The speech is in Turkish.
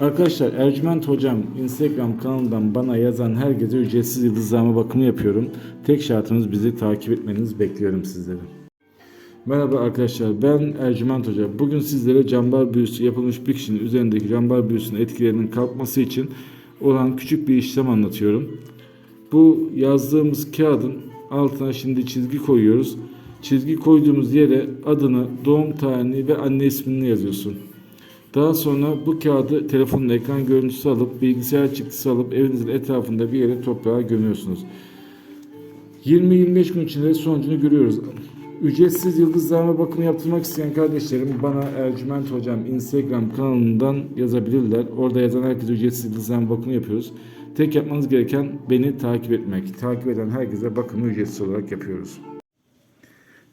Arkadaşlar Ercüment Hocam Instagram kanalından bana yazan herkese ücretsiz yıldızlama bakımı yapıyorum. Tek şartımız bizi takip etmenizi bekliyorum sizleri. Merhaba arkadaşlar ben Ercüment Hoca. Bugün sizlere cambar büyüsü yapılmış bir kişinin üzerindeki cambar büyüsünün etkilerinin kalkması için olan küçük bir işlem anlatıyorum. Bu yazdığımız kağıdın altına şimdi çizgi koyuyoruz. Çizgi koyduğumuz yere adını, doğum tarihini ve anne ismini yazıyorsun. Daha sonra bu kağıdı telefonun ekran görüntüsü alıp bilgisayar çıktısı alıp evinizin etrafında bir yere toprağa gömüyorsunuz. 20-25 gün içinde sonucunu görüyoruz. Ücretsiz yıldızlama bakımı yaptırmak isteyen kardeşlerim bana Ercüment Hocam Instagram kanalından yazabilirler. Orada yazan herkese ücretsiz yıldızlama bakımı yapıyoruz. Tek yapmanız gereken beni takip etmek. Takip eden herkese bakımı ücretsiz olarak yapıyoruz.